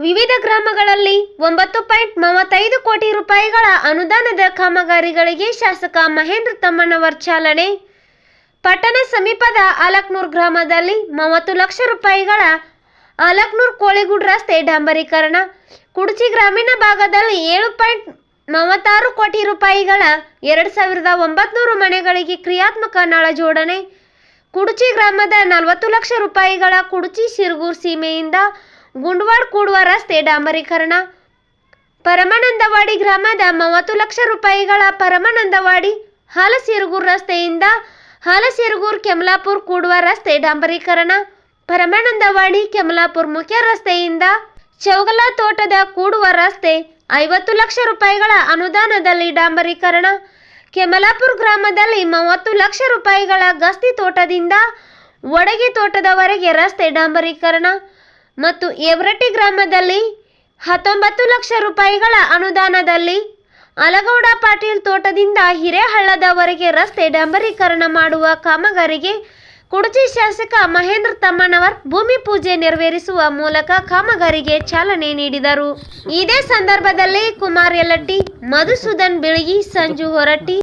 ವಿವಿಧ ಗ್ರಾಮಗಳಲ್ಲಿ ಒಂಬತ್ತು ಪಾಯಿಂಟ್ ಮೂವತ್ತೈದು ಕೋಟಿ ರೂಪಾಯಿಗಳ ಅನುದಾನದ ಕಾಮಗಾರಿಗಳಿಗೆ ಶಾಸಕ ಮಹೇಂದ್ರ ತಮ್ಮಣ್ಣವರ್ ಚಾಲನೆ. ಪಟ್ಟಣ ಸಮೀಪದ ಅಲಕ್ನೂರ್ ಗ್ರಾಮದಲ್ಲಿ ಮೂವತ್ತು ಲಕ್ಷ ರೂಪಾಯಿಗಳ ಅಲಕ್ನೂರ್ ಕೋಳಿಗುಡ್ ರಸ್ತೆ ಡಾಂಬರೀಕರಣ. ಕುಡಚಿ ಗ್ರಾಮೀಣ ಭಾಗದಲ್ಲಿ ಏಳು ಪಾಯಿಂಟ್ ಮೂವತ್ತಾರು ಕೋಟಿ ರೂಪಾಯಿಗಳ ಎರಡು ಸಾವಿರದ ಒಂಬತ್ನೂರು ಮನೆಗಳಿಗೆ ಕ್ರಿಯಾತ್ಮಕ ನಾಳ ಜೋಡಣೆ. ಕುಡುಚಿ ಗ್ರಾಮದ ನಲವತ್ತು ಲಕ್ಷ ರೂಪಾಯಿಗಳ ಕುಡುಚಿ ಸಿರುಗೂರ್ ಸೀಮೆಯಿಂದ ಗುಂಡ್ವಾಡ್ ಕೂಡುವ ರಸ್ತೆ ಡಾಂಬರೀಕರಣ. ಪರಮಾನಂದವಾಡಿ ಗ್ರಾಮದ ಮೂವತ್ತು ಲಕ್ಷ ರೂಪಾಯಿಗಳ ಪರಮಾನಂದವಾಡಿ ಹಾಲಸಿರುಗೂರ್ ರಸ್ತೆಯಿಂದ ಹಾಲಸಿರುಗೂರ್ ಕೆಮಲಾಪುರ್ ಕೂಡುವ ರಸ್ತೆ ಡಾಂಬರೀಕರಣ. ಪರಮಾನಂದವಾಡಿ ಕೆಮಲಾಪುರ್ ಮುಖ್ಯ ರಸ್ತೆಯಿಂದ ಚೌಗಲ ತೋಟದ ಕೂಡುವ ರಸ್ತೆ ಐವತ್ತು ಲಕ್ಷ ರೂಪಾಯಿಗಳ ಅನುದಾನದಲ್ಲಿ ಡಾಂಬರೀಕರಣ. ಕೆಮಲಾಪುರ್ ಗ್ರಾಮದಲ್ಲಿ ಮೂವತ್ತು ಲಕ್ಷ ರೂಪಾಯಿಗಳ ಗಸ್ತಿ ತೋಟದಿಂದ ಒಡಗಿ ತೋಟದವರೆಗೆ ರಸ್ತೆ ಡಾಂಬರೀಕರಣ. ಮತ್ತು ಯವ್ರಟ್ಟಿ ಗ್ರಾಮದಲ್ಲಿ ಹತ್ತೊಂಬತ್ತು ಲಕ್ಷ ರೂಪಾಯಿಗಳ ಅನುದಾನದಲ್ಲಿ ಅಲಗೌಡ ಪಾಟೀಲ್ ತೋಟದಿಂದ ಹಿರೇಹಳ್ಳದವರೆಗೆ ರಸ್ತೆ ಡಾಂಬರೀಕರಣ ಮಾಡುವ ಕಾಮಗಾರಿಗೆ ಕುಡಚಿ ಶಾಸಕ ಮಹೇಂದ್ರ ತಮ್ಮಣ್ಣವರ್ ಭೂಮಿ ಪೂಜೆ ನೆರವೇರಿಸುವ ಮೂಲಕ ಕಾಮಗಾರಿಗೆ ಚಾಲನೆ ನೀಡಿದರು. ಇದೇ ಸಂದರ್ಭದಲ್ಲಿ ಕುಮಾರ್ ಯಲಟ್ಟಿ ಮಧುಸೂದನ್ ಬಿಳಗಿ, ಸಂಜು ಹೊರಟ್ಟಿ.